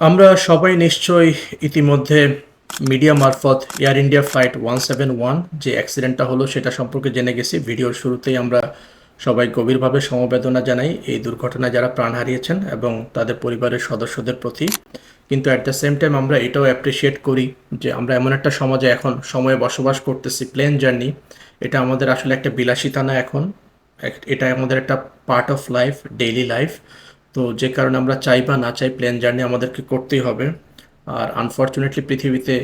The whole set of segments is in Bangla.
আমরা সবাই নিশ্চয়ই ইতিমধ্যে মিডিয়া মারফত Air India flight one seven one যে অ্যাক্সিডেন্টটা হলো সেটা সম্পর্কে জেনে গেছি। ভিডিওর শুরুতেই আমরা সবাই গভীরভাবে সমবেদনা জানাই এই দুর্ঘটনায় যারা প্রাণ হারিয়েছেন এবং তাদের পরিবারের সদস্যদের প্রতি। কিন্তু অ্যাট দ্য সেম টাইম আমরা এটাও অ্যাপ্রিসিয়েট করি যে আমরা এমন একটা সমাজে এখন সময়ে বসবাস করতেছি প্লেন জার্নি এটা আমাদের আসলে একটা বিলাসিতা না এখন এটা আমাদের একটা part of life daily life তো যে কারণে আমরা চাই বা না চাই প্লেন জার্নি আমাদেরকে করতেই হবে। আর আনফর্চুনেটলি পৃথিবীতে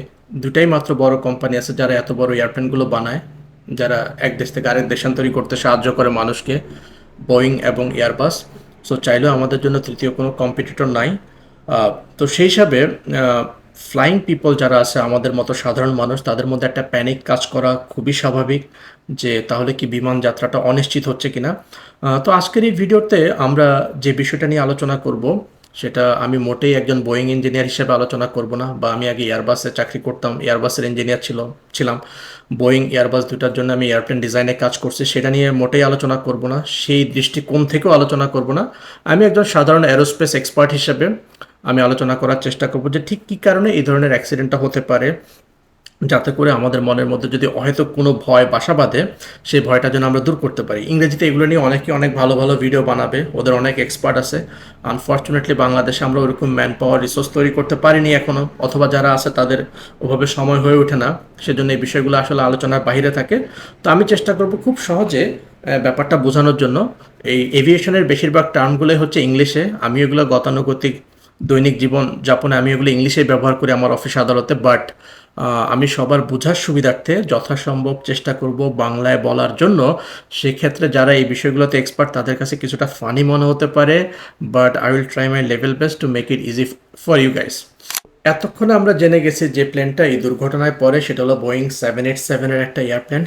দুটাই মাত্র বড় কোম্পানি আছে যারা এত বড় এয়ারপ্লেনগুলো বানায়, যারা এক দেশ থেকে আরেক দেশান্তরী করতে সাহায্য করে মানুষকে বোয়িং এবং এয়ারবাস সো চাইলেও আমাদের জন্য তৃতীয় কোনো কম্পিটিটর নাই। তো সেই হিসাবে ফ্লাইং পিপল যারা আছে, আমাদের মতো সাধারণ মানুষ, তাদের মধ্যে একটা প্যানিক কাজ করা খুবই স্বাভাবিক যে তাহলে কি বিমান যাত্রাটা অনিশ্চিত হচ্ছে কিনা। তো আজকের এই ভিডিওতে আমরা যে বিষয়টা নিয়ে আলোচনা করব, সেটা আমি মোটেই একজন বোয়িং ইঞ্জিনিয়ার হিসেবে আলোচনা করব না, বা আমি আগে এয়ারবাসে চাকরি করতাম এয়ারবাসের ইঞ্জিনিয়ার ছিল, ছিলাম। বোয়িং এয়ারবাস দুটার জন্য আমি এয়ারপ্লেন ডিজাইনে কাজ করছি, সেটা নিয়ে মোটেই আলোচনা করব না, সেই দৃষ্টিকোণ থেকেও আলোচনা করব না। আমি একজন সাধারণ অ্যারোস্পেস এক্সপার্ট হিসেবে আমি আলোচনা করার চেষ্টা করব যে ঠিক কী কারণে এই ধরনের অ্যাক্সিডেন্টটা হতে পারে, যাতে করে আমাদের মনের মধ্যে যদি অহেতুক কোনো ভয় বাসা বাঁধে, সেই ভয়টা যেন আমরা দূর করতে পারি। ইংরেজিতে এগুলো নিয়ে অনেকে অনেক ভালো ভালো ভিডিও বানাবে, ওদের অনেক এক্সপার্ট আছে। আনফর্চুনেটলি বাংলাদেশে আমরা ওরকম ম্যান পাওয়ার রিসোর্স তৈরি করতে পারিনি এখনও অথবা যারা আছে তাদের ওভাবে সময় হয়ে ওঠে না। সেজন্য এই বিষয়গুলো আসলে আলোচনার বাইরে থাকে। তো আমি চেষ্টা করব খুব সহজে ব্যাপারটা বোঝানোর জন্য। এই এভিয়েশনের বেশিরভাগ টার্মগুলোই হচ্ছে ইংলিশে। আমি এগুলো গতানুগতিক দৈনিক জীবন যাপনে আমি ওগুলো ইংলিশে ব্যবহার করি আমার অফিস আদালতে বাট আমি সবার বোঝার সুবিধার্থে যথাসম্ভব চেষ্টা করব বাংলায় বলার জন্য। সেক্ষেত্রে যারা এই বিষয়গুলোতে এক্সপার্ট তাদের কাছে কিছুটা ফানি মনে হতে পারে but I will try my level best to make it easy for you guys এতক্ষণে আমরা জেনে গেছি যে প্লেনটা এই দুর্ঘটনায় পড়ে সেটা হলো বোয়িং সেভেন এইট সেভেনের একটা এয়ারপ্লেন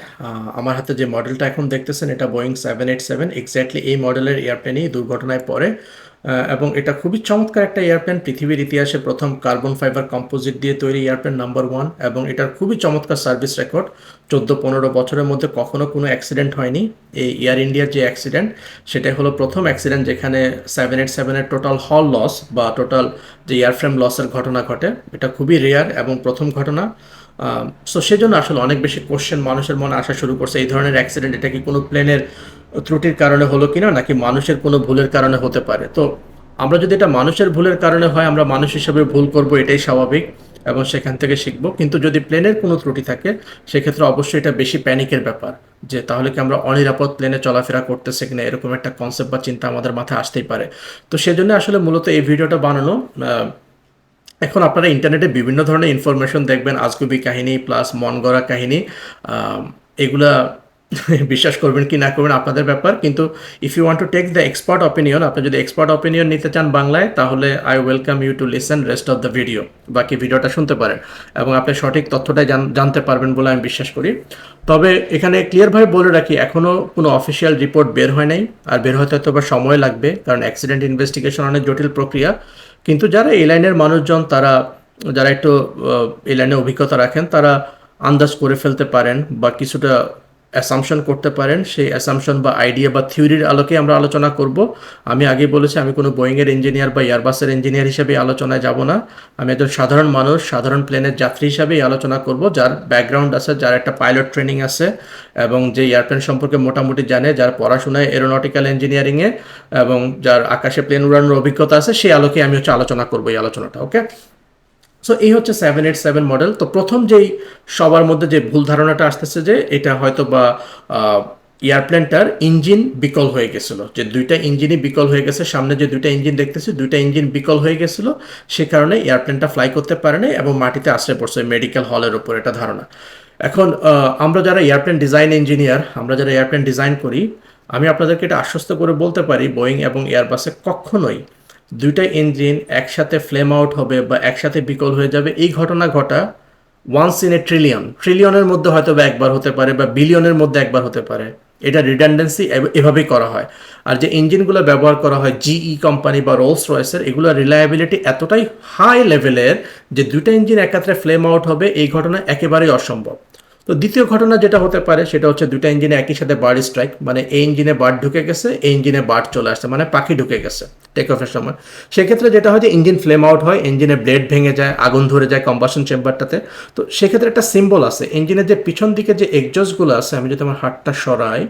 আমার হাতে যে মডেলটা এখন দেখতেছেন এটা Boeing seven eight seven exactly এই মডেলের এয়ারপ্লেনই দুর্ঘটনায় আহ, এবং এটা খুবই চমৎকার একটা এয়ারপ্লেন পৃথিবীর ইতিহাসে প্রথম কার্বন ফাইবার কম্পোজিট দিয়ে তৈরি এয়ারপ্লেন নাম্বার ওয়ান এবং এটার খুবই চমৎকার সার্ভিস রেকর্ড চোদ্দ, পনেরো বছরের মধ্যে কখনো কোনো অ্যাক্সিডেন্ট হয়নি। এই এয়ার ইন্ডিয়ার যে অ্যাক্সিডেন্ট সেটাই হলো প্রথম অ্যাক্সিডেন্ট যেখানে সেভেন এইট সেভেনের টোটাল হল লস বা টোটাল যে এয়ারফ্রেম লসের ঘটনা ঘটে। এটা খুবই রেয়ার এবং প্রথম ঘটনা। সো সেজন্য আসলে অনেক বেশি কোশ্চেন মানুষের মনে আসা শুরু করছে। এই ধরনের অ্যাক্সিডেন্ট এটা কি কোনো প্লেনের ত্রুটির কারণে হলো কিনা, নাকি মানুষের কোনো ভুলের কারণে হতে পারে? তো আমরা যদি এটা মানুষের ভুলের কারণে হয়, আমরা মানুষ হিসেবে ভুল করব, এটাই স্বাভাবিক এবং সেখান থেকে শিখব। কিন্তু যদি প্লেনের কোনো ত্রুটি থাকে, সেক্ষেত্রে অবশ্যই এটা বেশি প্যানিকের ব্যাপার, যে তাহলে কি আমরা অনিরাপদ প্লেনে চলাফেরা করতেছে কিনা, এরকম একটা কনসেপ্ট বা চিন্তা আমাদের মাথায় আসতেই পারে। তো সেজন্য আসলে মূলত এই ভিডিওটা বানানো এখন আপনারা ইন্টারনেটে বিভিন্ন ধরনের ইনফরমেশন দেখবেন, আজগুবি কাহিনী প্লাস মন গড়া কাহিনী এগুলা বিশ্বাস করবেন কি না করবেন আপনাদের ব্যাপার, কিন্তু if you want to take the expert opinion আপনি যদি এক্সপার্ট অপিনিয়ন নিতে চান বাংলায়, তাহলে I welcome you to listen rest of the video বাকি ভিডিওটা শুনতে পারেন, এবং আপনি সঠিক তথ্যটাই জান- জানতে পারবেন বলে আমি বিশ্বাস করি। তবে এখানে ক্লিয়ারভাবে বলে রাখি এখনও কোনো অফিসিয়াল রিপোর্ট বের হয় নাই, আর বের হতে হয়তো বা সময় লাগবে, কারণ অ্যাক্সিডেন্ট ইনভেস্টিগেশন অনেক জটিল প্রক্রিয়া, কিন্তু যারা এই লাইনের মানুষজন, তারা, যারা একটু এই লাইনে অভিজ্ঞতা রাখেন, তারা আন্দাজ করে ফেলতে পারেন, বা কিছুটা অ্যাসামশন করতে পারেন, সেই অ্যাসামশন বা আইডিয়া বা থিওরির আলোকে আমরা আলোচনা করব। আমি আগে বলেছি, আমি কোনো বোয়িংয়ের ইঞ্জিনিয়ার বা এয়ারবাসের ইঞ্জিনিয়ার হিসেবে আলোচনায় যাব না। আমি একজন সাধারণ মানুষ, সাধারণ প্লেনের যাত্রী হিসাবে আলোচনা করব, যার ব্যাকগ্রাউন্ড আছে, যার একটা পাইলট ট্রেনিং আছে, এবং যে এয়ারপ্লেন সম্পর্কে মোটামুটি জানে, যার পড়াশোনায় এরোনটিক্যাল ইঞ্জিনিয়ারিংয়ে এবং যার আকাশে প্লেন উড়ানোর অভিজ্ঞতা আছে, সেই আলোকে আমি হচ্ছে আলোচনা করব এই আলোচনাটা ওকে সো এই হচ্ছে সেভেন এইট সেভেন মডেল তো প্রথম যেই সবার মধ্যে যে ভুল ধারণাটা আসতেছে যে এটা হয়তো বা এয়ারপ্লেনটার ইঞ্জিন বিকল হয়ে গেছিল। যে দুইটা ইঞ্জিনই বিকল হয়ে গেছে, সামনে যে দুইটা ইঞ্জিন দেখতেছি, দুইটা ইঞ্জিন বিকল হয়ে গেছিল। সে কারণে এয়ারপ্লেনটা ফ্লাই করতে পারে নাই এবং মাটিতে আশ্রয় পড়ছে মেডিকেল হলের উপর এটা ধারণা। এখন আমরা যারা এয়ারপ্লেন ডিজাইন ইঞ্জিনিয়ার আমরা যারা এয়ারপ্লেন ডিজাইন করি, আমি আপনাদেরকে এটা আশ্বস্ত করে বলতে পারি বোয়িং এবং এয়ারবাসে কখনোই দুইটা ইঞ্জিন একসাথে ফ্লেম আউট হবে বা একসাথে বিকল হয়ে যাবে। এই ঘটনা ঘটা ওয়ান্স ইন এ ট্রিলিয়ন ট্রিলিয়নের মধ্যে হয়তো বা একবার হতে পারে বা বিলিয়নের মধ্যে একবার হতে পারে। এটা রিডান্ডেন্সি এভাবেই করা হয়। আর যে ইঞ্জিনগুলো ব্যবহার করা হয় জিই কোম্পানি বা রোলস রয়েসের এগুলো রিলায়েবিলিটি এতটাই হাই লেভেলের যে দুইটা ইঞ্জিন একাত্রে ফ্লেম আউট হবে, এই ঘটনা একেবারেই অসম্ভব। তো দ্বিতীয় ঘটনা যেটা হতে পারে, সেটা হচ্ছে দুইটা ইঞ্জিনে একই সাথে বার্ড স্ট্রাইক মানে এই ইঞ্জিনে বার্ড ঢুকে গেছে, এই ইঞ্জিনে বার্ড চলে আসছে মানে পাখি ঢুকে গেছে টেক অফের সময়। সেক্ষেত্রে যেটা হয় যে ইঞ্জিন ফ্লেম আউট হয় ইঞ্জিনের ব্লেড ভেঙে যায়, আগুন ধরে যায় কম্বাসন চেম্বারটাতে তো সেক্ষেত্রে একটা সিম্বল আছে ইঞ্জিনের যে পিছন দিকে যে এক্সজস্টগুলো আছে, আমি যদি আমার হাতটা সরাই,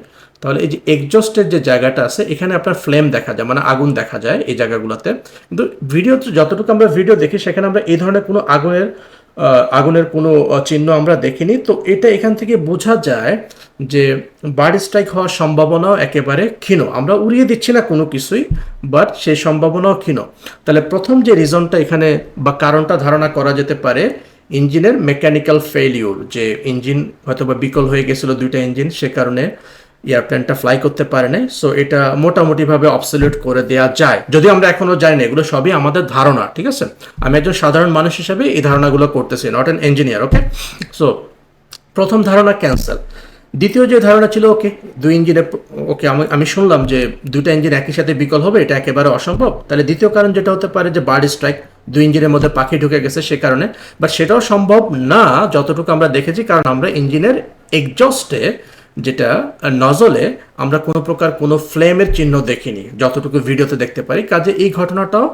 তাহলে এই যে এক্সজস্টের যে জায়গাটা আছে, এখানে আপনার ফ্লেম দেখা যায় মানে আগুন দেখা যায় এই জায়গাগুলোতে। কিন্তু ভিডিও যতটুকু আমরা ভিডিও দেখি, সেখানে আমরা এই ধরনের কোনো আগুনের আগুনের কোনো চিহ্ন আমরা দেখিনি। তো এটা এখান থেকে বোঝা যায় যে বার্ড স্ট্রাইক হওয়ার সম্ভাবনাও একেবারে ক্ষীণ। আমরা উড়িয়ে দিচ্ছি না কোনো কিছুই, বাট সেই সম্ভাবনাও ক্ষীণ। তাহলে প্রথম যে রিজনটা এখানে বা কারণটা ধারণা করা যেতে পারে, ইঞ্জিনের মেকানিক্যাল ফেলিউর যে ইঞ্জিন হয়তো বা বিকল হয়ে গেছিল দুইটা ইঞ্জিন সে কারণে এয়ারপ্লেনটা ফ্লাই করতে পারে নাই সো এটা মোটামুটিভাবে অবসলিউট করে দেওয়া যায়। যদিও আমরা এখনও জানি না, এগুলো সবই আমাদের ধারণা, ঠিক আছে? আমি একজন সাধারণ মানুষ হিসেবে এই ধারণাগুলো করতেছি not an engineer okay so প্রথম ধারণা ক্যান্সেল দ্বিতীয় যে ধারণা ছিল ওকে দুই ইঞ্জিনে ওকে আমি শুনলাম যে দুইটা ইঞ্জিন একই সাথে বিকল হবে, এটা একেবারে অসম্ভব। তাহলে দ্বিতীয় কারণ যেটা হতে পারে যে বার্ড স্ট্রাইক দুই ইঞ্জিনের মধ্যে পাখি ঢুকে গেছে সে কারণে। বাট সেটাও সম্ভব না, যতটুকু আমরা দেখেছি, কারণ আমরা ইঞ্জিনের এক্সজস্টে যেটা নজলে আমরা কোনো প্রকার কোনো ফ্লেমের চিহ্ন দেখিনি, যতটুকু ভিডিওতে দেখতে পারি। কাজে এই ঘটনাটাও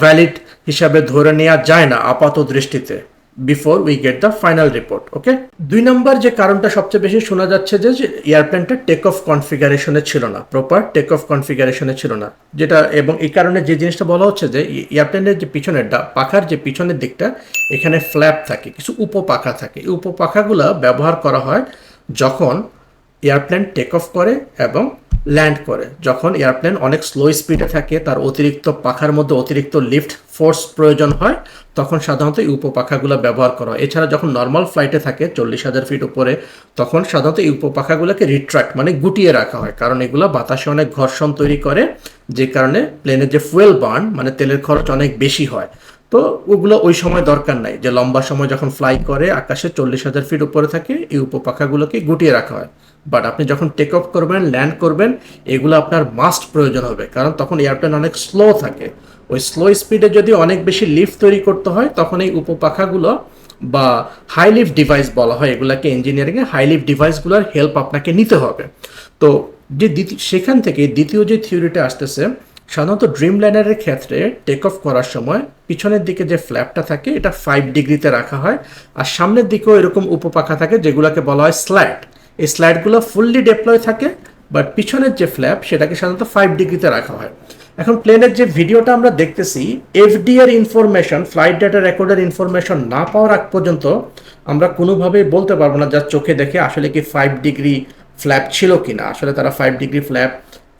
ভ্যালিড হিসাবে ধরে নেওয়া যায় না আপাত দৃষ্টিতে before we get the final report okay দুই নম্বর যে কারণটা সবচেয়ে বেশি শোনা যাচ্ছে যে এয়ারপ্লেনটা টেক অফ কনফিগারেশনে ছিল না প্রপার টেক অফ কনফিগারেশনে ছিল না। যেটা, এবং এই কারণে যে জিনিসটা বলা হচ্ছে যে এয়ারপ্লেনের যে পিছনের পাখার যে পিছনের দিকটা, এখানে ফ্ল্যাপ থাকে, কিছু উপপাখা থাকে। এই উপপাখাগুলো ব্যবহার করা হয় যখন এয়ারপ্লেন টেক অফ করে এবং ল্যান্ড করে। যখন এয়ারপ্লেন অনেক স্লো স্পিডে থাকে, তার অতিরিক্ত পাখার মধ্যে অতিরিক্ত লিফট ফোর্স প্রয়োজন হয়, তখন সাধারণত এই উপপাখাগুলো ব্যবহার করা হয়। এছাড়া যখন নর্মাল ফ্লাইটে থাকে, চল্লিশ হাজার ফিট উপরে, তখন সাধারণত এই উপপাখাগুলোকে রিট্রাক্ট মানে গুটিয়ে রাখা হয়। কারণ এগুলো বাতাসে অনেক ঘর্ষণ তৈরি করে, যে কারণে প্লেনের যে ফুয়েল বার্ন মানে তেলের খরচ অনেক বেশি হয়। তো ওগুলো ওই সময় দরকার নাই। যে লম্বা সময় যখন ফ্লাই করে, আকাশে চল্লিশ হাজার ফিট উপরে থাকে, এই উপপাখাগুলোকে গুটিয়ে রাখা হয়। বাট আপনি যখন টেক অফ করবেন ল্যান্ড করবেন, এগুলো আপনার মাস্ট প্রয়োজন হবে। কারণ তখন এয়ারপ্লেন অনেক স্লো থাকে। ওই স্লো স্পিডে যদি অনেক বেশি লিফট তৈরি করতে হয়, তখন এই উপপাখাগুলো বা হাই লিফট ডিভাইস বলা হয়, এগুলাকে ইঞ্জিনিয়ারিংয়ে হাই লিফট ডিভাইসগুলোর হেল্প আপনাকে নিতে হবে। তো যে দ্বিতীয়, সেখান থেকে দ্বিতীয় যে থিওরিটা আসতেছে সাধারণত ড্রিম লাইনারের ক্ষেত্রে টেক অফ করার সময় পিছনের দিকে যে ফ্ল্যাপটা থাকে, এটা ফাইভ ডিগ্রিতে রাখা হয়। আর সামনের দিকেও এরকম উপপাখা থাকে যেগুলোকে বলা হয় স্ল্যাট এই স্ল্যাটগুলো ফুললি ডেপ্লয় থাকে বাট পিছনের যে ফ্ল্যাপ সেটাকে সাধারণত ফাইভ ডিগ্রিতে রাখা হয়। এখন প্লেনের যে ভিডিওটা আমরা দেখতেছি এফডিআর ইনফরমেশন ফ্লাইট ডেটা রেকর্ডের ইনফরমেশন না পাওয়ার আগ পর্যন্ত আমরা কোনোভাবেই বলতে পারব না যার চোখে দেখে আসলে কি ফাইভ ডিগ্রি ফ্ল্যাপ ছিল কিনা। আসলে তারা ফাইভ ডিগ্রি ফ্ল্যাপ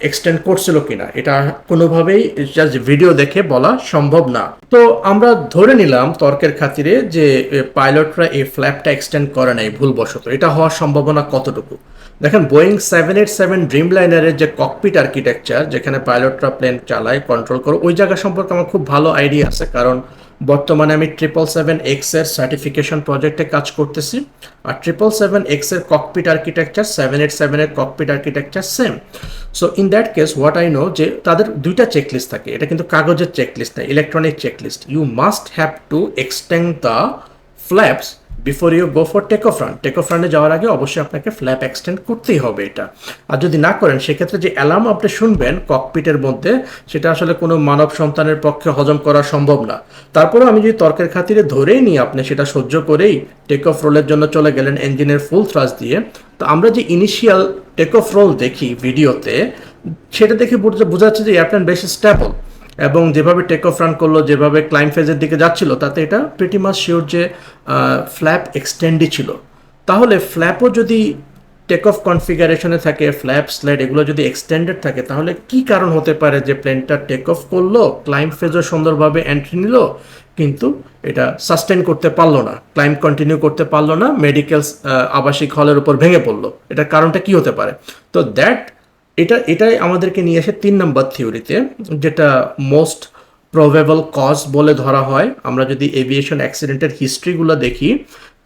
এক্সটেন্ড করছিল কিনা, এটা কোনোভাবেই জাস্ট ভিডিও দেখে বলা সম্ভব না। তো আমরা ধরে নিলাম তর্কের খাতিরে যে পাইলটরা এই ফ্ল্যাপটা এক্সটেন্ড করে নাই ভুলবশত। এটা হওয়ার সম্ভাবনা কতটুকু? দেখেন বোয়িং সেভেন এইট সেভেন ড্রিম লাইনারের যে ককপিট আর্কিটেকচার যেখানে পাইলটরা প্লেন চালায় কন্ট্রোল করে, ওই জায়গা সম্পর্কে আমার খুব ভালো আইডিয়া আছে, কারণ বর্তমানে আমি ট্রিপল সেভেন এক্সের সার্টিফিকেশন প্রজেক্টে কাজ করতেছি। আর ট্রিপল সেভেন এক্সের cockpit architecture seven eight seven এর cockpit architecture same so in that case what I know যে তাদের দুইটা চেকলিস্ট থাকে। এটা কিন্তু কাগজের চেকলিস্ট না electronic checklist you must have to extend the flaps before you go for take off run take off রানে যাওয়ার আগে অবশ্যই আপনাকে ফ্ল্যাপ এক্সটেন্ড করতেই হবে এটা। আর যদি না করেন, সেক্ষেত্রে যে অ্যালার্ম আপনি শুনবেন ককপিটের মধ্যে, সেটা আসলে কোনো মানব সন্তানের পক্ষে হজম করা সম্ভব না। তারপরেও আমি যদি তর্কের খাতিরে ধরেই নিই আপনি, সেটা সহ্য করেই টেক অফ রোলের জন্য চলে গেলেন ইঞ্জিনের ফুল থ্রাস দিয়ে। তো আমরা যে ইনিশিয়াল টেক অফ রোল দেখি ভিডিওতে সেটা দেখে বোঝা- যাচ্ছে যে এয়ারপ্লেন বেশ স্টেবল এবং যেভাবে টেক অফ রান করল, যেভাবে ক্লাইম ফেজের দিকে যাচ্ছিল, তাতে এটা প্রিটি মাস শিওর যে ফ্ল্যাপ এক্সটেন্ডই ছিল। তাহলে ফ্ল্যাপও যদি টেক অফ কনফিগারেশনে থাকে ফ্ল্যাপ স্লাইড এগুলো যদি এক্সটেন্ডেড থাকে, তাহলে কি কারণ হতে পারে যে প্লেনটা টেক অফ করল ক্লাইম ফেজও সুন্দরভাবে এন্ট্রি নিল, কিন্তু এটা সাস্টেন করতে পারল না ক্লাইম কন্টিনিউ করতে পারল না মেডিকেল আবাসিক হলের উপর ভেঙে পড়ল? এটার কারণটা কি হতে পারে? তো দ্যাট এটা, এটাই আমাদেরকে নিয়ে আসে তিন নম্বর থিওরিতে, যেটা মোস্ট প্রবেবল কজ বলে ধরা হয়। আমরা যদি এভিয়েশন অ্যাক্সিডেন্টের হিস্ট্রিগুলো দেখি,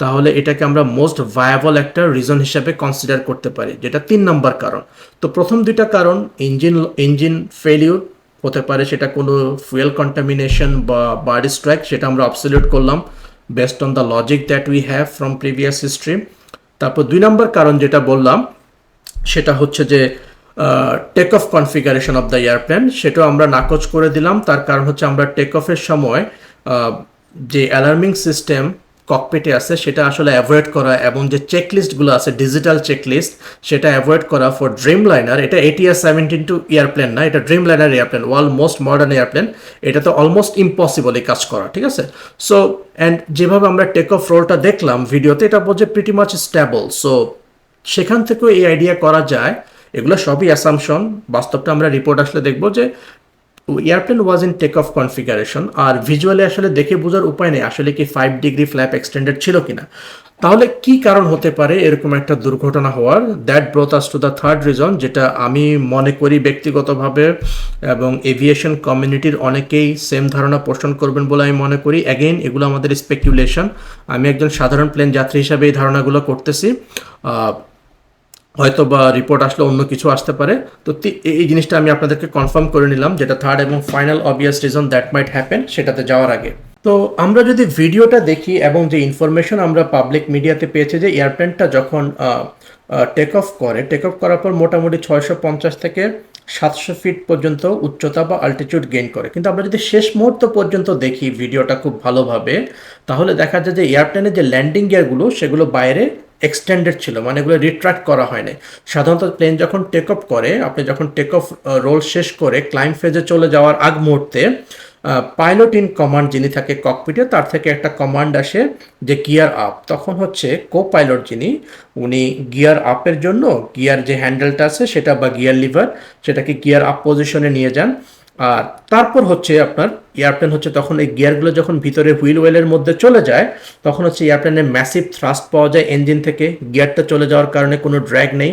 তাহলে এটাকে আমরা মোস্ট ভায়াবল একটা রিজন হিসাবে কনসিডার করতে পারি, যেটা তিন নম্বর কারণ। তো প্রথম দুইটা কারণ ইঞ্জিন ইঞ্জিন ফেলিউর হতে পারে, সেটা কোনো ফুয়েল কন্টামিনেশন বা বার্ড স্ট্রাইক সেটা আমরা অবসলিউট করলাম based on the logic that we have from previous history তারপর দুই নম্বর কারণ যেটা বললাম, সেটা হচ্ছে যে take off configuration of the airplane সেটাও আমরা নাকচ করে দিলাম। তার কারণ হচ্ছে আমরা টেক অফের সময় যে অ্যালার্মিং সিস্টেম ককপিটে আছে, সেটা আসলে অ্যাভয়েড করা এবং যে চেকলিস্টগুলো আছে ডিজিটাল চেকলিস্ট সেটা অ্যাভয়েড করা ফর ড্রিম লাইনার এটা এটিএস সেভেন্টিন টু এয়ারপ্লেন না, এটা Dreamliner airplane world most modern airplane এটা তো অলমোস্ট ইম্পসিবল এই কাজ করা, ঠিক আছে? সো অ্যান্ড যেভাবে আমরা টেক অফ রোলটা দেখলাম ভিডিওতে এটা বলছে প্রিটি মাচ স্ট্যাবল সো সেখান থেকেও এই আইডিয়া করা যায়। এগুলো সবই অ্যাসামশন বাস্তবটা আমরা রিপোর্ট আসলে দেখব যে airplane was in take off configuration R visually আসলে দেখে বোঝার উপায় নেই, আসলে কি ফাইভ ডিগ্রি ফ্ল্যাপ এক্সটেন্ডেড ছিল কিনা। তাহলে কি কারণ হতে পারে এরকম একটা দুর্ঘটনা হওয়ার? That brought us to the third reason যেটা আমি মনে করি ব্যক্তিগতভাবে এবং এভিয়েশন কমিউনিটির অনেকেই সেম ধারণা পোষণ করবেন বলে আমি মনে করি। অ্যাগেইন এগুলো আমাদের স্পেকুলেশন আমি একজন সাধারণ প্লেন যাত্রী হিসাবে এই ধারণাগুলো করতেছি। হয়তো বা রিপোর্ট আসলে অন্য কিছু আসতে পারে। তো এই- জিনিসটা আমি আপনাদেরকে কনফার্ম করে নিলাম যেটা থার্ড এবং final obvious reason that might happen সেটাতে যাওয়ার আগে। তো আমরা যদি ভিডিওটা দেখি এবং যে ইনফরমেশন আমরা পাবলিক মিডিয়াতে পেয়েছি যে এয়ারপ্লেনটা যখন টেক অফ করে টেক অফ করার পর মোটামুটি ছয়শো পঞ্চাশ থেকে সাতশো ফিট পর্যন্ত উচ্চতা বা আল্টিটিউড গেইন করে। কিন্তু আমরা যদি শেষ মুহূর্ত পর্যন্ত দেখি ভিডিওটা খুব ভালোভাবে, তাহলে দেখা যায় যে এয়ারপ্লেনের যে ল্যান্ডিং গিয়ারগুলো সেগুলো বাইরে এক্সটেন্ডেড ছিল মানে এগুলো রিট্রাক্ট করা হয়নি। সাধারণত প্লেন যখন টেক অফ করে, আপনি যখন টেক অফ রোল শেষ করে ক্লাইম ফেজে চলে যাওয়ার আগ মুহূর্তে পাইলট ইন কমান্ড যিনি থাকে ককপিটে তার থেকে একটা কমান্ড আসে যে গিয়ার আপ তখন হচ্ছে কো পাইলট যিনি, উনি গিয়ার আপের জন্য গিয়ার যে হ্যান্ডেলটা আছে, সেটা বা গিয়ার লিভার সেটাকে গিয়ার আপ পজিশনে নিয়ে যান। আর তারপর হচ্ছে আপনার এয়ারপ্লেন হচ্ছে তখন এই গিয়ারগুলো যখন ভিতরে হুইল ওয়েলের মধ্যে চলে যায়, তখন হচ্ছে এয়ারপ্লেনের ম্যাসিভ থ্রাস্ট পাওয়া যায় ইঞ্জিন থেকে। গিয়ারটা চলে যাওয়ার কারণে কোনো ড্র্যাগ নেই।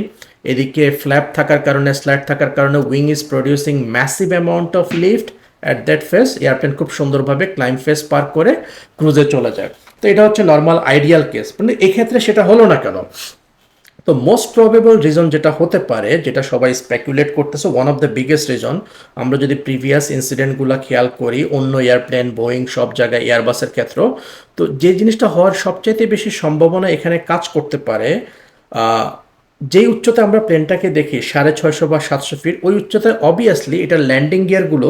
এদিকে ফ্ল্যাপ থাকার কারণে স্ল্যাট থাকার কারণে wing is producing massive amount of lift at that phase airplane খুব সুন্দরভাবে ক্লাইম ফেস পার করে ক্রুজে চলে যায়। তো এটা হচ্ছে নর্মাল আইডিয়াল কেস মানে এক্ষেত্রে সেটা হলো না কেন? তো মোস্ট প্রবেবল রিজন যেটা হতে পারে, যেটা সবাই স্পেকুলেট করতেছে one of the biggest reason আমরা যদি প্রিভিয়াস ইনসিডেন্টগুলো খেয়াল করি, অন্য এয়ারপ্লেন বোয়িং সব জায়গায় এয়ারবাসের ক্ষেত্রেও তো যে জিনিসটা হওয়ার সবচাইতে বেশি সম্ভাবনা এখানে কাজ করতে পারে যেই উচ্চতায় আমরা প্লেনটাকে দেখি, সাড়ে ছয়শো বা সাতশো ফিট ওই উচ্চতায় অবভিয়াসলি এটা ল্যান্ডিং গিয়ারগুলো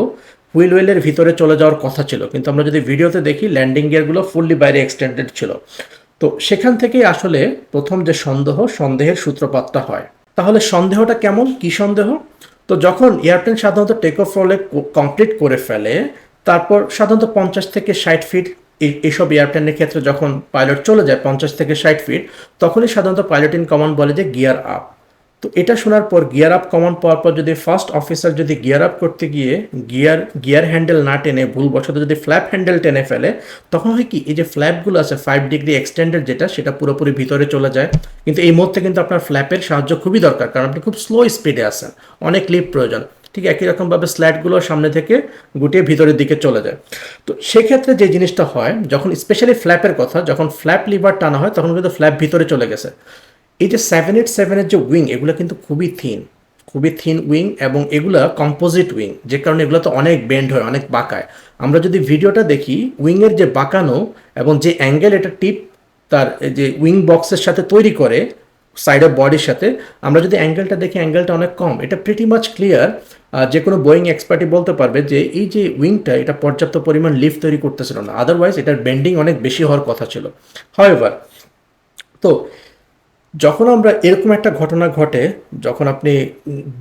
হুইল ওয়েলের ভিতরে চলে যাওয়ার কথা ছিল। কিন্তু আমরা যদি ভিডিওতে দেখি ল্যান্ডিং গিয়ারগুলো ফুললি বাইরে এক্সটেন্ডেড ছিল। তো সেখান থেকেই আসলে প্রথম যে সন্দেহ, সন্দেহের সূত্রপাতটা হয়। তাহলে সন্দেহটা কেমন? কি সন্দেহ? তো যখন এয়ারপ্লেন সাধারণত টেক অফ রোলে কমপ্লিট করে ফেলে, তারপর সাধারণত পঞ্চাশ থেকে ষাট ফিট এই- এইসব এয়ারপ্লেনের ক্ষেত্রে যখন পাইলট চলে যায় পঞ্চাশ থেকে ষাট ফিট তখনই সাধারণত পাইলট ইন কমান্ড বলে যে গিয়ার আপ তো এটা শোনার পর গিয়ার আপ কমান্ড পাওয়ার পর যদি ফার্স্ট অফিসার যদি গিয়ার আপ করতে গিয়ে গিয়ার গিয়ার হ্যান্ডেল না টেনে ভুল ভুলবশত যদি ফ্ল্যাপ হ্যান্ডেল টেনে ফেলে, তখন হয় কি, এই যে ফ্ল্যাপগুলো আছে ফাইভ ডিগ্রি এক্সটেন্ডেড যেটা, সেটা পুরোপুরি ভিতরে চলে যায়। কিন্তু এই মুহূর্তে কিন্তু আপনার ফ্ল্যাপের সাহায্য খুবই দরকার, কারণ আপনি খুব স্লো স্পিডে আসেন অনেক লিপ প্রয়োজন। ঠিক একই রকমভাবে স্ল্যাটগুলো সামনে থেকে গুটিয়ে ভিতরের দিকে চলে যায়। তো সেক্ষেত্রে যে জিনিসটা হয়, যখন স্পেশালি ফ্ল্যাপের কথা, যখন ফ্ল্যাপ লিভার টানা হয়, তখন কিন্তু ফ্ল্যাপ ভিতরে চলে গেছে। এই যে সেভেন এইট সেভেনের যে উইং এগুলো কিন্তু খুবই থিন খুবই থিন উইং এবং এগুলা কম্পোজিট উইং যে কারণে এগুলো তো অনেক বেন্ড হয়, অনেক বাঁকায়। আমরা যদি ভিডিওটা দেখি উইংয়ের যে বাঁকানো এবং যে অ্যাঙ্গেল এটা টিপ তার যে উইং বক্সের সাথে তৈরি করে সাইড অফ বডির সাথে, আমরা যদি অ্যাঙ্গেলটা দেখি অ্যাঙ্গেলটা অনেক কম। এটা প্রিটি মাচ ক্লিয়ার যে কোনো বোয়িং এক্সপার্টই বলতে পারবে যে এই যে উইংটা এটা পর্যাপ্ত পরিমাণ লিফট তৈরি করতেছিল না। আদারওয়াইজ এটার বেন্ডিং অনেক বেশি হওয়ার কথা ছিল। হাওয়েভার তো যখন আমরা এরকম একটা ঘটনা ঘটে, যখন আপনি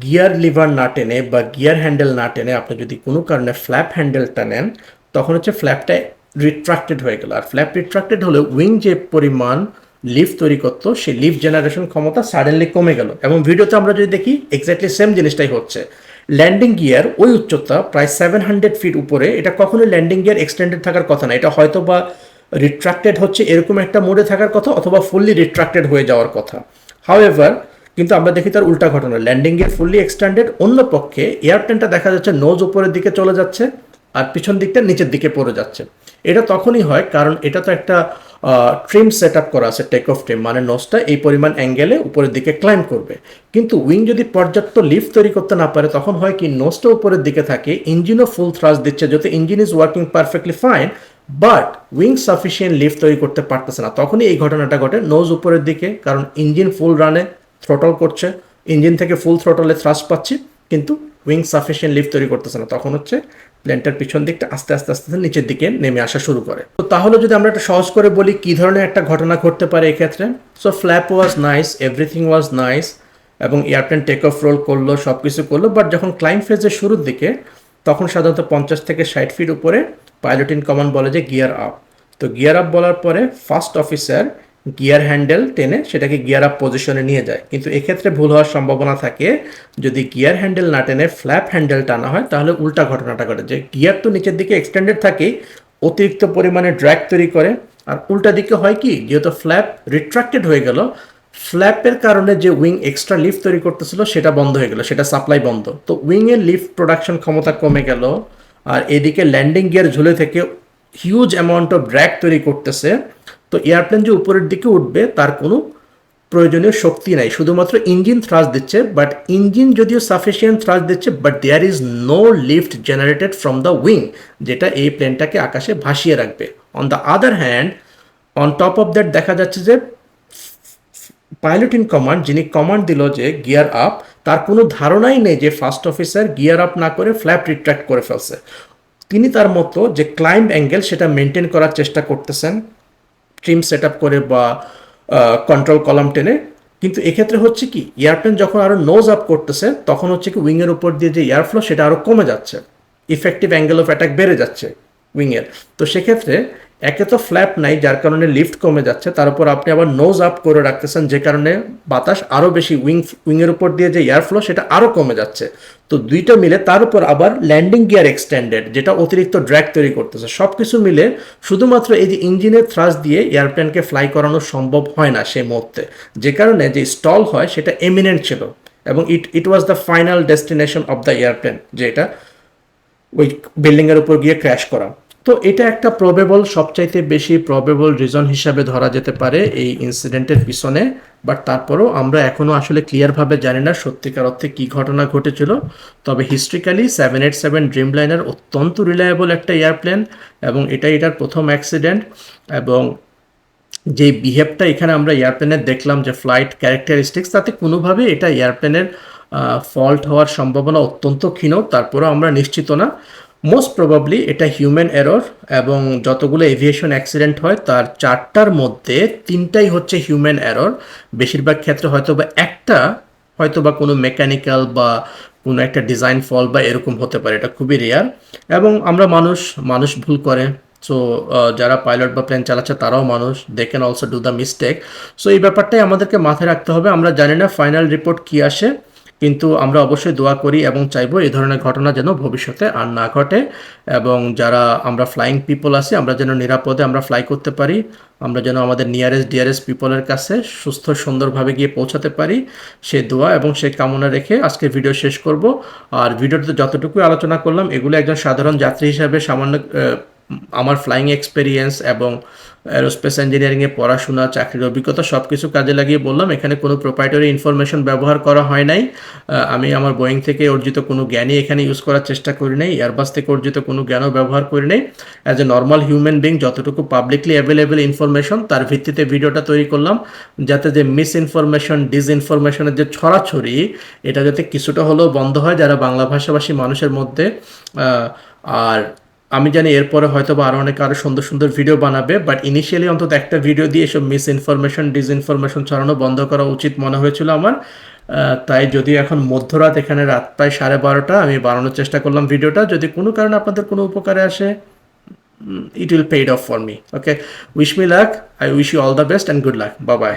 গিয়ার লিভার না টেনে বা গিয়ার হ্যান্ডেল না টেনে আপনি যদি কোনো কারণে ফ্ল্যাপ হ্যান্ডেলটা নেন, তখন হচ্ছে ফ্ল্যাপটা রিট্রাক্টেড হয়ে গেল। আর ফ্ল্যাপ রিট্রাক্টেড হলে উইং যে পরিমাণ লিফ তৈরি করতো, সেই লিফ জেনারেশন ক্ষমতা সাডেনলি কমে গেল। এবং ভিডিওতে আমরা যদি দেখি এক্স্যাক্টলি সেম জিনিসটাই হচ্ছে। ল্যান্ডিং গিয়ার ওই উচ্চতা প্রায় সেভেন হান্ড্রেড ফিট উপরে, এটা কখনোই ল্যান্ডিং গিয়ার এক্সটেন্ডেড থাকার কথা না। এটা হয়তো বা রিট্রাক্টেড হচ্ছে এরকম একটা মোডে থাকার কথা অথবা ফুললি রিট্রাক্টেড হয়ে যাওয়ার কথা। হাউএভার কিন্তু আমরা দেখি তার উল্টা ঘটনা। ল্যান্ডিং গিয়ার ফুললি এক্সটেন্ডেড অন্য পক্ষে এয়ারপ্লেনটা দেখা যাচ্ছে নোজ উপরের দিকে চলে যাচ্ছে আর পিছন দিকটা নিচের দিকে পড়ে যাচ্ছে। এটা তখনই হয় কারণ এটা তো একটা ট্রিম সেট আপ করা আছে টেক অফ ট্রিম মানে নোজটা এই পরিমাণ অ্যাঙ্গেলে উপরের দিকে ক্লাইম করবে। কিন্তু উইং যদি পর্যাপ্ত লিফট তৈরি করতে না পারে, তখন হয় কি নোজটা উপরের দিকে থাকে ইঞ্জিনও ফুল থ্রাস দিচ্ছে যদি engine is working perfectly fine but wing sufficient lift তৈরি করতে পারতেছে না। তখনই এই ঘটনাটা ঘটে। নোজ উপরের দিকে, কারণ ইঞ্জিন ফুল রানে থ্রোটল করছে। ইঞ্জিন থেকে ফুল থ্রোটলে থ্রাস পাচ্ছি, কিন্তু উইং সাফিসিয়েন্ট লিফট তৈরি করতেছে না। তখন হচ্ছে প্লেনটার পিছন দিকটা আস্তে আস্তে আস্তে আস্তে নিচের দিকে নেমে আসা শুরু করে। তো তাহলে যদি আমরা একটা সহজ করে বলি কী ধরনের একটা ঘটনা ঘটতে পারে এক্ষেত্রে। So flap was nice everything was nice এবং এয়ারপ্লেন টেক অফ রোল করল সব কিছু করল। বাট যখন ক্লাইম ফেজের শুরুর দিকে, তখন সাধারণত পঞ্চাশ থেকে ষাট ফিট উপরে পাইলট ইন কমান্ড বলে যে গিয়ার আপ তো গিয়ার আপ বলার পরে ফার্স্ট অফিসার গিয়ার হ্যান্ডেল টেনে সেটাকে গিয়ার আপ পজিশনে নিয়ে যায়। কিন্তু এক্ষেত্রে ভুল হওয়ার সম্ভাবনা থাকে। যদি গিয়ার হ্যান্ডেল না টেনে ফ্ল্যাপ হ্যান্ডেল টানা হয়, তাহলে উল্টা ঘটনাটা ঘটে। যে গিয়ার তো নিচের দিকে এক্সটেন্ডেড থাকেই অতিরিক্ত পরিমাণে ড্র্যাগ তৈরি করে। আর উল্টা দিকে হয় কি, যেহেতু ফ্ল্যাপ রিট্রাক্টেড হয়ে গেল ফ্ল্যাপের কারণে যে উইং এক্সট্রা লিফট তৈরি করতেছিল, সেটা বন্ধ হয়ে গেল, সেটা সাপ্লাই বন্ধ। তো উইংয়ের লিফট প্রোডাকশন ক্ষমতা কমে গেল। আর এদিকে ল্যান্ডিং গিয়ার ঝুলে থেকে হিউজ অ্যামাউন্ট অফ ড্র্যাগ তৈরি করতেছে। তো এয়ারপ্লেন যে উপরের দিকে উঠবে, তার কোনো প্রয়োজনীয় শক্তি নাই। শুধুমাত্র ইঞ্জিন থ্রাস দিচ্ছে বাট ইঞ্জিন যদিও সাফিসিয়েন্ট থ্রাস দিচ্ছে but there is no lift generated from the wing যেটা এই প্লেনটাকে আকাশে ভাসিয়ে রাখবে। On the other hand on top of that দেখা যাচ্ছে যে পাইলট ইন কমান্ড যিনি কমান্ড দিল যে গিয়ার আপ তার কোনো ধারণাই নেই যে ফার্স্ট অফিসার গিয়ার আপ না করে ফ্ল্যাপ রিট্র্যাক্ট করে ফেলছে। তিনি তার মতো যে ক্লাইম্ব অ্যাঙ্গেল সেটা মেনটেন করার চেষ্টা করতেছেন ট্রিম সেট আপ করে বা কন্ট্রোল কলাম টেনে। কিন্তু এক্ষেত্রে হচ্ছে কি এয়ারপ্লেন যখন আরও নোজ আপ করতেছে, তখন হচ্ছে কি উইংয়ের উপর দিয়ে যে এয়ারফ্লো সেটা আরও কমে যাচ্ছে। ইফেক্টিভ অ্যাঙ্গেল অফ অ্যাটাক বেড়ে যাচ্ছে উইংয়ের তো সেক্ষেত্রে একে তো ফ্ল্যাপ নাই, যার কারণে লিফট কমে যাচ্ছে। তার উপর আপনি আবার নোজ আপ করে রাখতেছেন, যে কারণে বাতাস আরও বেশি উইং উইংয়ের উপর দিয়ে যে এয়ারফ্লো সেটা আরও কমে যাচ্ছে। তো দুইটা মিলে তার উপর আবার ল্যান্ডিং গিয়ার এক্সটেন্ডেড যেটা অতিরিক্ত ড্র্যাক তৈরি করতেছে। সব কিছু মিলে শুধুমাত্র এই যে ইঞ্জিনের থ্রাস দিয়ে এয়ারপ্লেনকে ফ্লাই করানো সম্ভব হয় না সেই মুহূর্তে। যে কারণে যে স্টল হয়, সেটা এমিনেন্ট ছিল। এবং it it was the final destination of the airplane যে এটা ওই বিল্ডিংয়ের উপর গিয়ে ক্র্যাশ করা। তো এটা একটা প্রবেবল সবচাইতে বেশি প্রবেবল রিজন হিসাবে ধরা যেতে পারে এই ইনসিডেন্টের পিছনে। বাট তারপরেও আমরা এখনও আসলে ক্লিয়ারভাবে জানি না সত্যিকার অর্থে কী ঘটনা ঘটেছিল। তবে historically seven eight seven Dreamliner অত্যন্ত রিলায়েবল একটা এয়ারপ্লেন এবং এটা এটার প্রথম অ্যাক্সিডেন্ট এবং যে বিহেভটা এখানে আমরা এয়ারপ্লেনের দেখলাম যে ফ্লাইট ক্যারেক্টারিস্টিক্স তাতে কোনোভাবে এটা এয়ারপ্লেনের ফল্ট হওয়ার সম্ভাবনা অত্যন্ত ক্ষীণ, তারপরেও আমরা নিশ্চিত না। মোস্ট প্রবাবলি এটা হিউম্যান এরর এবং যতগুলো এভিয়েশন অ্যাক্সিডেন্ট হয়, তার চারটার মধ্যে তিনটাই হচ্ছে হিউম্যান এরর বেশিরভাগ ক্ষেত্রে হয়তো বা একটা, হয়তো বা কোনো মেকানিক্যাল বা কোনো একটা ডিজাইন ফল বা এরকম হতে পারে, এটা খুবই রেয়ার এবং আমরা মানুষ মানুষ ভুল করে। সো যারা পাইলট বা প্লেন চালাচ্ছে, তারাও মানুষ। They can also do the mistake so এই ব্যাপারটাই আমাদেরকে মাথায় রাখতে হবে। আমরা জানি না ফাইনাল রিপোর্ট কী আসে। কিন্তু আমরা অবশ্যই দোয়া করি এবং চাইব এই ধরনের ঘটনা যেন ভবিষ্যতে আর না ঘটে এবং যারা আমরা ফ্লাইং পিপল আছি, আমরা যেন নিরাপদে আমরা ফ্লাই করতে পারি, আমরা যেন আমাদের নিয়ারেস্ট ডিয়ারেস্ট পিপলের কাছে সুস্থ, সুন্দরভাবে গিয়ে পৌঁছাতে পারি, সে দোয়া এবং সেই কামনা রেখে আজকে ভিডিও শেষ করব। আর ভিডিওতে যতটুকু আলোচনা করলাম, এগুলো একজন সাধারণ যাত্রী হিসাবে সামান্য আমার ফ্লাইং এক্সপেরিয়েন্স এবং অ্যারোস্পেস ইঞ্জিনিয়ারিংয়ে পড়াশোনা, চাকরির অভিজ্ঞতা সব কিছু কাজে লাগিয়ে বললাম, এখানে কোনো প্রোপাইটারি ইনফরমেশন ব্যবহার করা হয় নাই। আমি আমার বোয়িং থেকে অর্জিত কোনো জ্ঞানই এখানে ইউজ করার চেষ্টা করি নাই এয়ারবাস থেকে অর্জিত কোনো জ্ঞানও ব্যবহার করি নাই। As a normal human being যতটুকু পাবলিকলি অ্যাভেলেবেল ইনফরমেশন তার ভিত্তিতে ভিডিওটা তৈরি করলাম, যাতে যে মিস ইনফরমেশন ডিসইনফরমেশনের যে ছড়াছড়ি, এটা যাতে কিছুটা হলেও বন্ধ হয় যারা বাংলা ভাষাভাষী মানুষের মধ্যে। আর আমি জানি এরপরে হয়তো বা আরও অনেকে আরও সুন্দর সুন্দর ভিডিও বানাবে বাট ইনিশিয়ালি অন্তত একটা ভিডিও দিয়ে এসব মিস ইনফরমেশন ডিসইনফরমেশন ছড়ানো বন্ধ করা উচিত মনে হয়েছিল আমার। তাই যদি এখন মধ্যরাত, এখানে রাত প্রায় সাড়ে বারোটা, আমি বানানোর চেষ্টা করলাম ভিডিওটা যদি কোনো কারণে আপনাদের কোনো উপকারে আসে it will paid off for me okay wish me luck I wish you all the best and good luck bye bye